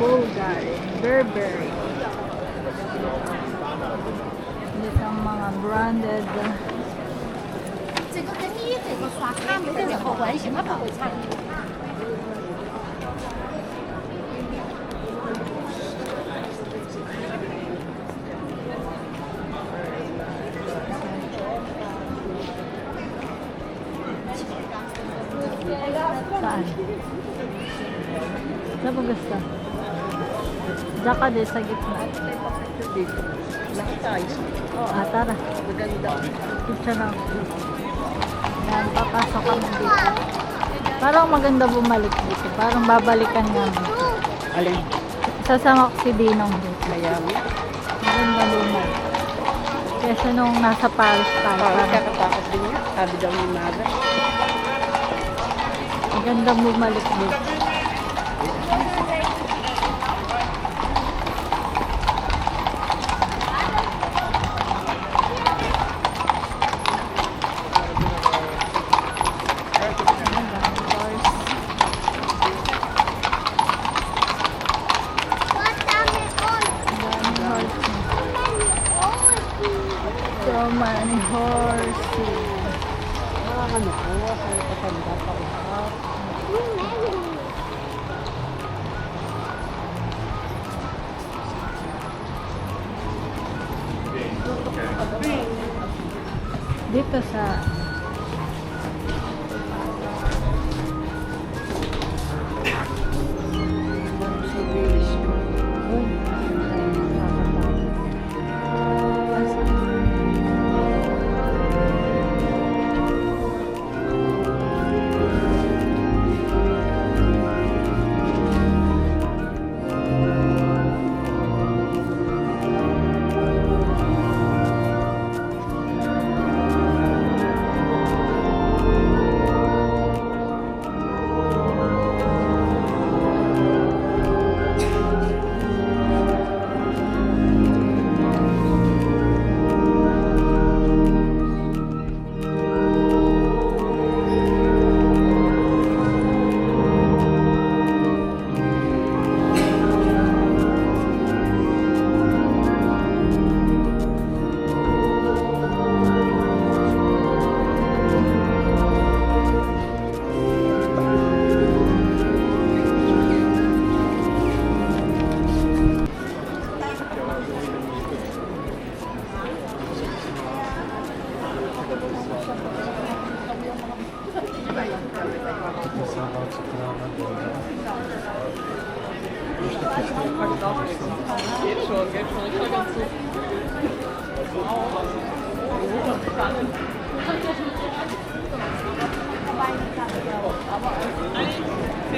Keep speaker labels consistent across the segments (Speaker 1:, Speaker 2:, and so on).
Speaker 1: Bulgari, Burberry. Dito ang mga branded.
Speaker 2: 这
Speaker 1: Saan? Saan mo gusto? Diyan ka din sa gitna.
Speaker 3: Lahat tayo.
Speaker 1: Ah, tara.
Speaker 3: Maganda.
Speaker 1: Picture lang. Yan, papasok kami dito. Parang maganda bumalik dito. Parang babalikan namin.
Speaker 3: Alin?
Speaker 1: Sasama ko si Dinong dito.
Speaker 3: Miami.
Speaker 1: Maganda bumalik. Kesa nung nasa Paris.
Speaker 3: Parang
Speaker 1: Parang
Speaker 3: kakatakot din niya. Sabi daw ni Mother.
Speaker 1: Maganda bumalik dito. So many horses.
Speaker 3: Nakakano ko. Kaya patanda pa usap.
Speaker 1: Dito sa
Speaker 3: Sa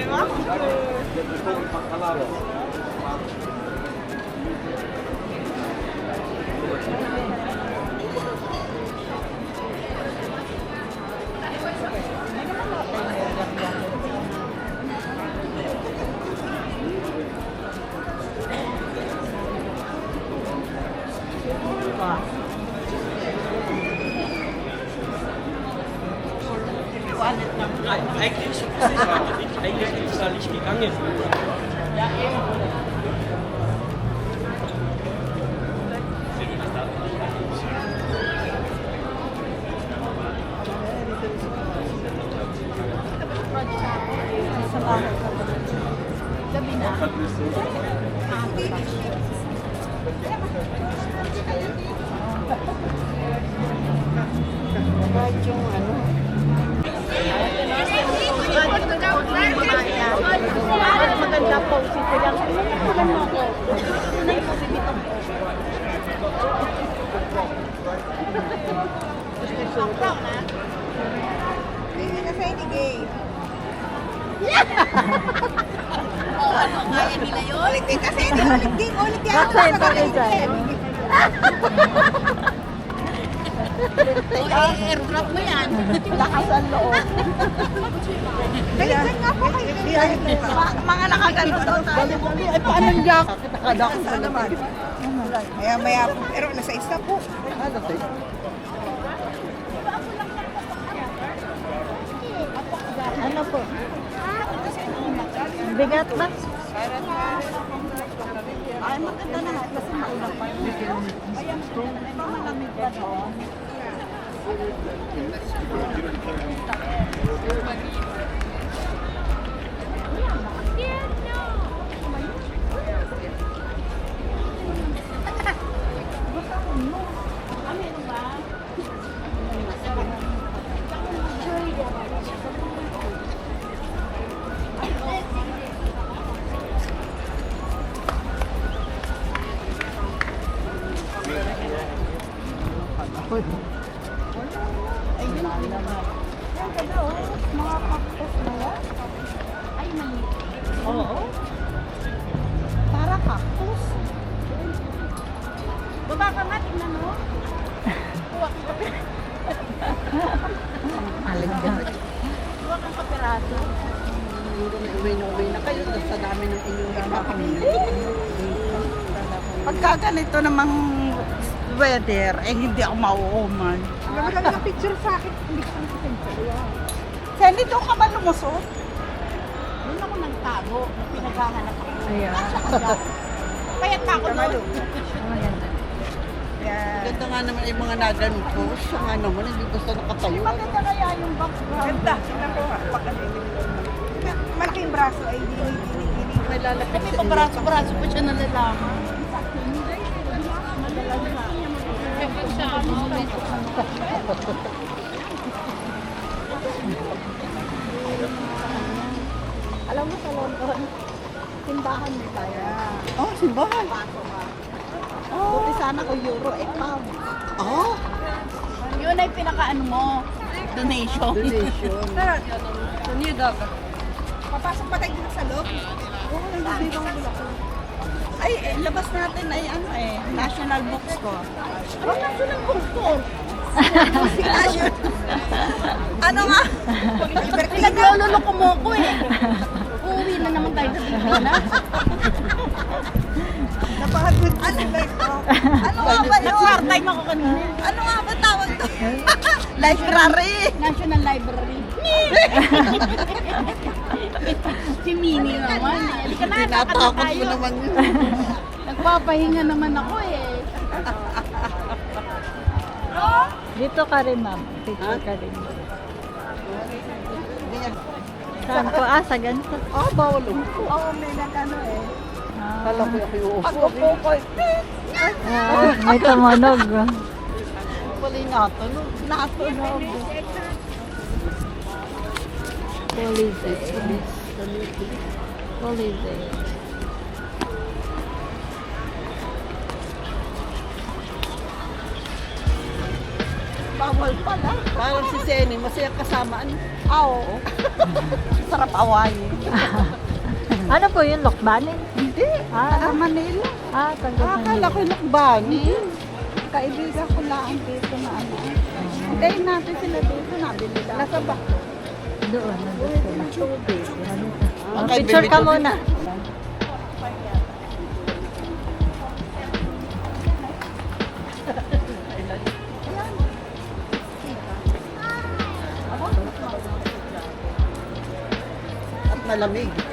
Speaker 1: ます。
Speaker 4: war nicht nach drei. Eigentlich, eigentlich bin ich da nicht gegangen.
Speaker 3: Ja, eben. Thank you.
Speaker 5: Ulit din kasi, di ulit din, ulit yan.
Speaker 1: Bakit? Bakit sa'yo?
Speaker 3: airdrop mo yan.
Speaker 4: Lakas ang loob. Kaya nga po kayo. Mga nakagano daw tayo. Ay, paano yung jacket? Nakadakas na naman. Maya maya po. Pero nasa isa po. Ano tayo?
Speaker 1: Ano po? Bigat ba?
Speaker 4: Ay, maganda na nga. Kasi maulang pa. Ayan po. May malamig pa doon. Oo. Para cactus. Baba ka nga, tingnan mo.
Speaker 1: Aligat.
Speaker 4: Huwa kang kapiraso. Uwi na uwi na kayo sa dami ng inyong pamilya. Pagka ganito namang weather, eh hindi ako mauuman. Maganda ka picture sa akin. Hindi ko Sandy, doon ka ba lumusot? Doon ako nagtago. Pinaghahanap ako.
Speaker 1: Ayan.
Speaker 4: Kaya tako doon.
Speaker 1: Maganda.
Speaker 4: Ganda nga naman yung mga naganon ko. Siya nga naman, hindi gusto nakatayo. Maganda kaya yung background. Ganda. Tingnan ko nga. Malaking braso ay hindi hindi May lalaki.
Speaker 3: Kasi pa braso-braso pa siya nalalaman.
Speaker 4: Alam mo sa London, tindahan mo tayo. Oh, simbahan. Oh. Buti sana ko euro, eh pound. Oh,
Speaker 3: Yun ay pinaka-ano mo, donation.
Speaker 4: donation. Papasok pa tayo dito sa loob. Oo, nandito ko bulak. Ay, eh, labas natin ay ano eh, National Bookstore. Ano National Bookstore? ano nga?
Speaker 3: Pinaglololoko mo ko eh. Uuwi na naman tayo sa Pilipinas.
Speaker 4: Napakagod ano, sila ito. Ano nga ba yun?
Speaker 3: Part-time ako kanina.
Speaker 4: Ano nga ba tawag to? Library!
Speaker 3: National Library. si Mini naman. eh. Halika na, na
Speaker 4: Tinatakot
Speaker 3: tayo.
Speaker 4: mo naman yun.
Speaker 3: Nagpapahinga naman ako eh.
Speaker 1: Dito ka rin, ma'am. Picture ka rin. Saan po? Ah, sa ganito.
Speaker 4: Oh, bawal umupo. Oo, may nagano eh.
Speaker 1: Ah,
Speaker 4: Kala ko yung uupo. Pag upo ko,
Speaker 1: ah, may tumunog.
Speaker 4: pala yung natunog. Natunog.
Speaker 1: Police. Police.
Speaker 4: Bawal pala. Parang si Senny, masaya kasama. Ano? Ah, oo. Sarap awayin.
Speaker 1: Ano po yun? Lokbanin?
Speaker 4: Hindi. Taga
Speaker 1: Ah,
Speaker 4: Manila.
Speaker 1: ah, taga
Speaker 4: Akala ko lakbani. Kaibigan ko lang dito na ano. Hintayin natin sila dito. Nabili lang. Nasa ba?
Speaker 1: Doon, picture ka muna.
Speaker 4: At malamig.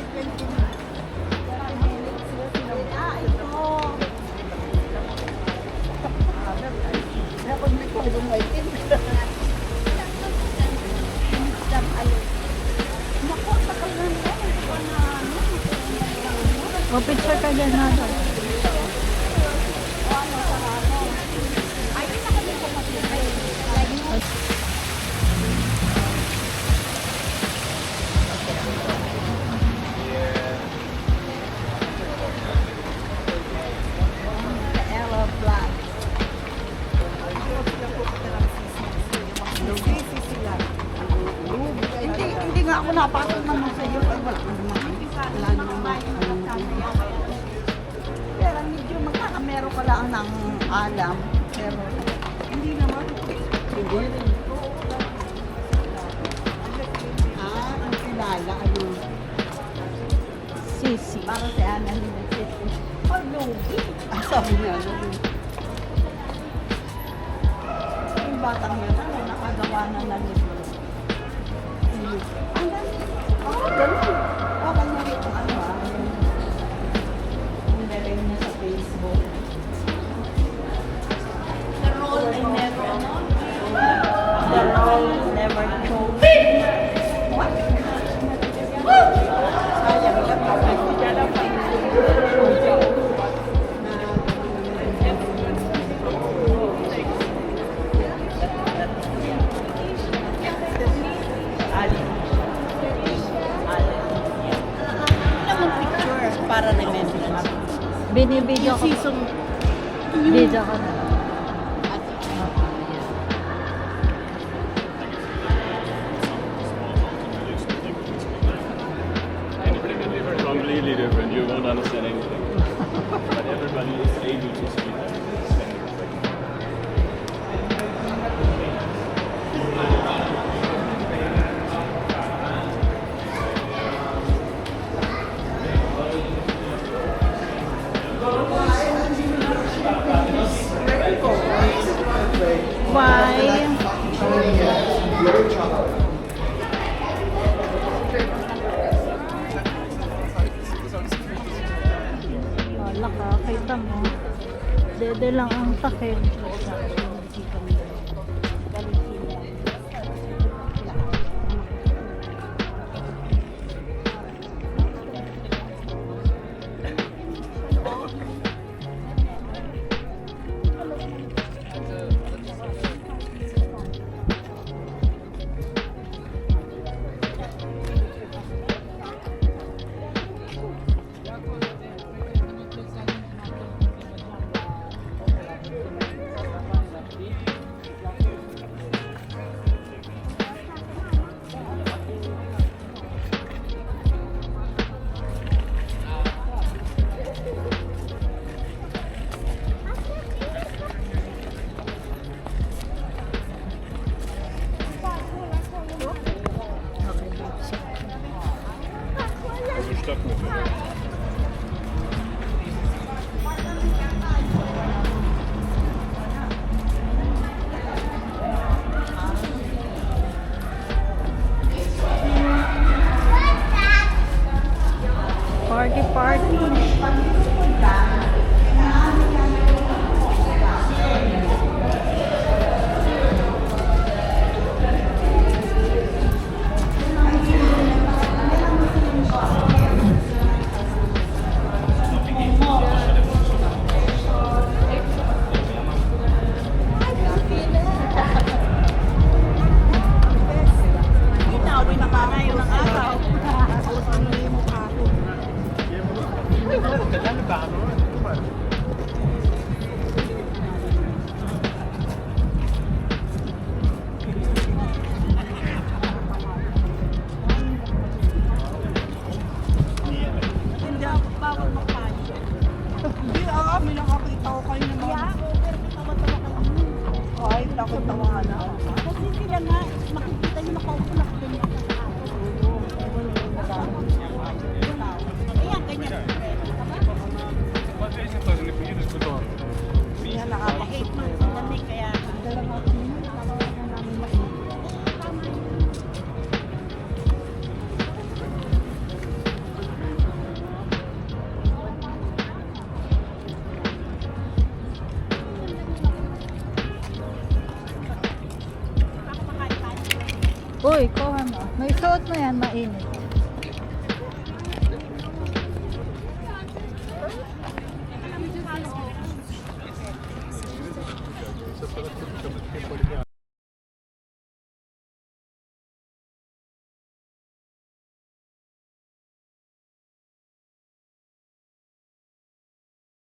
Speaker 4: Sabi niya, ano? Yung batang yan, ano, nakagawa na ng libro. Ang dami. Oh, ganun. Oh, kanya rin, ano ah. Nilagay niya sa Facebook.
Speaker 3: The role I never know.
Speaker 4: The role never
Speaker 1: Binibidyo ko.
Speaker 3: Season
Speaker 1: Video ko na. Why? Wala ka, kita mo. Dede lang ang takip.
Speaker 4: России. Kasi sila nga, makikita nyo nakaupo na ganyan ka sa ako. Ayan, ganyan. Yan,
Speaker 1: Uy, kuha mo. May suot mo yan, mainit.